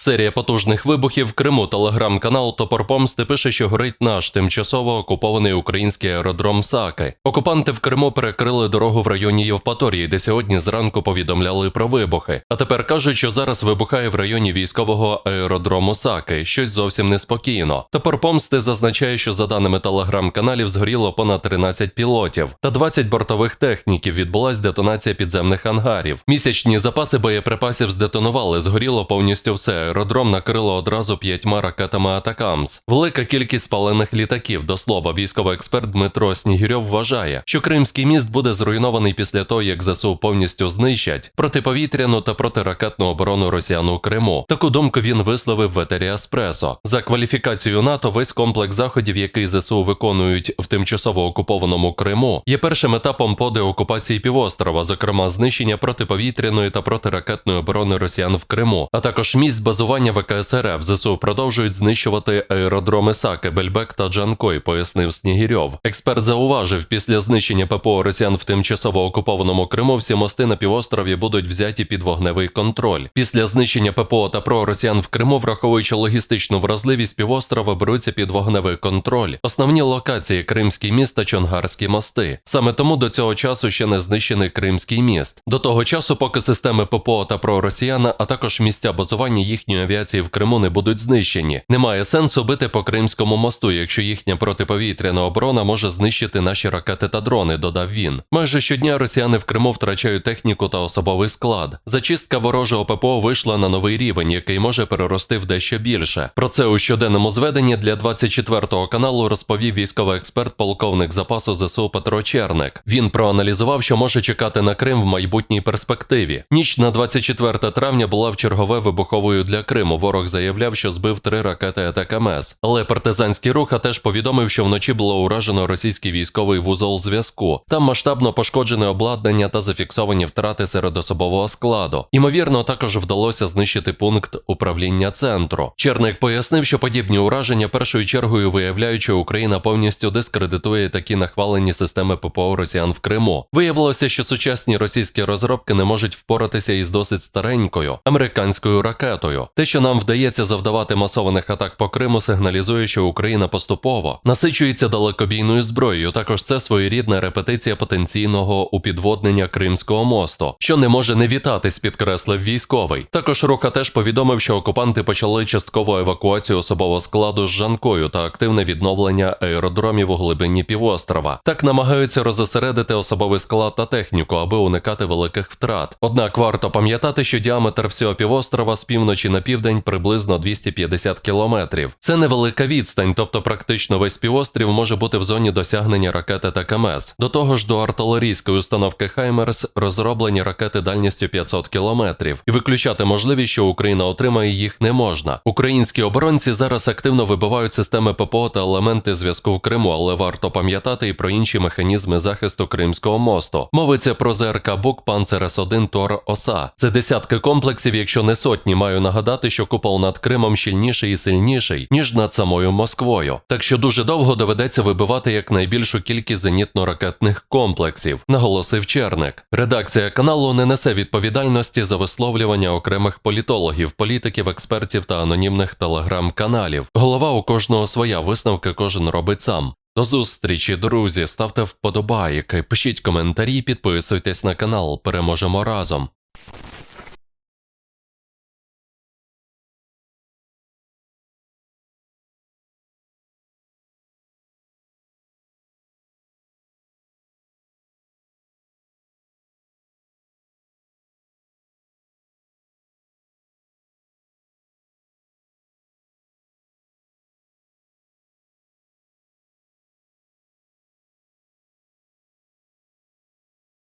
Серія потужних вибухів в Криму. Телеграм-канал Топор Помсти пише, що горить наш тимчасово окупований український аеродром Саки. Окупанти в Криму перекрили дорогу в районі Євпаторії, де сьогодні зранку повідомляли про вибухи. А тепер кажуть, що зараз вибухає в районі військового аеродрому Саки. Щось зовсім неспокійно. Топор Помсти зазначає, що за даними телеграм-каналів згоріло понад 13 пілотів та 20 бортових техніків. Відбулась детонація підземних ангарів. Місячні запаси боєприпасів здетонували, згоріло повністю все. Аеродром накрило одразу п'ятьма ракетами Атакамс. Велика кількість спалених літаків. До слова, військовий експерт Дмитро Снігірьов вважає, що Кримський міст буде зруйнований після того, як ЗСУ повністю знищать протиповітряну та протиракетну оборону росіян у Криму. Таку думку він висловив в етері Еспресо. За кваліфікацією НАТО, весь комплекс заходів, який ЗСУ виконують в тимчасово окупованому Криму, є першим етапом по деокупації півострова, зокрема знищення протиповітряної та протиракетної оборони росіян в Криму, а також місць базування ВКС РФ. ЗСУ продовжують знищувати аеродроми Саки, Бельбек та Джанкой, пояснив Снігірьов. Експерт зауважив, після знищення ППО росіян в тимчасово окупованому Криму всі мости на півострові будуть взяті під вогневий контроль. Після знищення ППО та ПРО росіян в Криму, враховуючи логістичну вразливість півострова, беруться під вогневий контроль. Основні локації Кримський міст та Чонгарські мости. Саме тому до цього часу ще не знищений Кримський міст. До того часу, поки системи ППО та ПРО росіян, а також місця базування їхньої авіації в Криму не будуть знищені. Немає сенсу бити по Кримському мосту, якщо їхня протиповітряна оборона може знищити наші ракети та дрони, додав він. Майже щодня росіяни в Криму втрачають техніку та особовий склад. Зачистка ворожого ППО вийшла на новий рівень, який може перерости в дещо більше. Про це у щоденному зведенні для 24-го каналу розповів військовий експерт, полковник запасу ЗСУ Петро Черник. Він проаналізував, що може чекати на Крим в майбутній перспективі. Ніч на 24 травня була в чергове вибуховою для Криму. Ворог заявляв, що збив три ракети АТКМС. Але партизанський рух теж повідомив, що вночі було уражено російський військовий вузол зв'язку. Там масштабно пошкоджене обладнання та зафіксовані втрати серед особового складу. Імовірно, також вдалося знищити пункт управління центру. Черник пояснив, що подібні ураження першою чергою виявляють, що Україна повністю дискредитує такі нахвалені системи ППО Росіян в Криму. Виявилося, що сучасні російські розробки не можуть впоратися із досить старенькою американською ракетою. Те, що нам вдається завдавати масованих атак по Криму, сигналізує, що Україна поступово насичується далекобійною зброєю. Також це своєрідна репетиція потенційного упідводнення Кримського мосту, що не може не вітатись, підкреслив військовий. Також Рука теж повідомив, що окупанти почали часткову евакуацію особового складу з Жанкою та активне відновлення аеродромів у глибині півострова. Так намагаються розосередити особовий склад та техніку, аби уникати великих втрат. Однак варто пам'ятати, що діаметр всього півострова з півночі на південь приблизно 250 кілометрів. Це невелика відстань, тобто практично весь півострів може бути в зоні досягнення ракети та КМС. До того ж, до артилерійської установки Хаймерс розроблені ракети дальністю 500 кілометрів, і виключати можливість, що Україна отримає їх не можна. Українські оборонці зараз активно вибивають системи ППО та елементи зв'язку в Криму, але варто пам'ятати і про інші механізми захисту Кримського мосту. Мовиться про ЗРК Бук Панцер С1 Тор Оса. Це десятки комплексів, якщо не сотні. Маю нагадати, що купол над Кримом щільніший і сильніший, ніж над самою Москвою. Так що дуже довго доведеться вибивати якнайбільшу кількість зенітно-ракетних комплексів, наголосив Черник. Редакція каналу не несе відповідальності за висловлювання окремих політологів, політиків, експертів та анонімних телеграм-каналів. Голова у кожного своя висновки кожен робить сам. До зустрічі, друзі. Ставте вподобайки, пишіть коментарі, підписуйтесь на канал. Переможемо разом.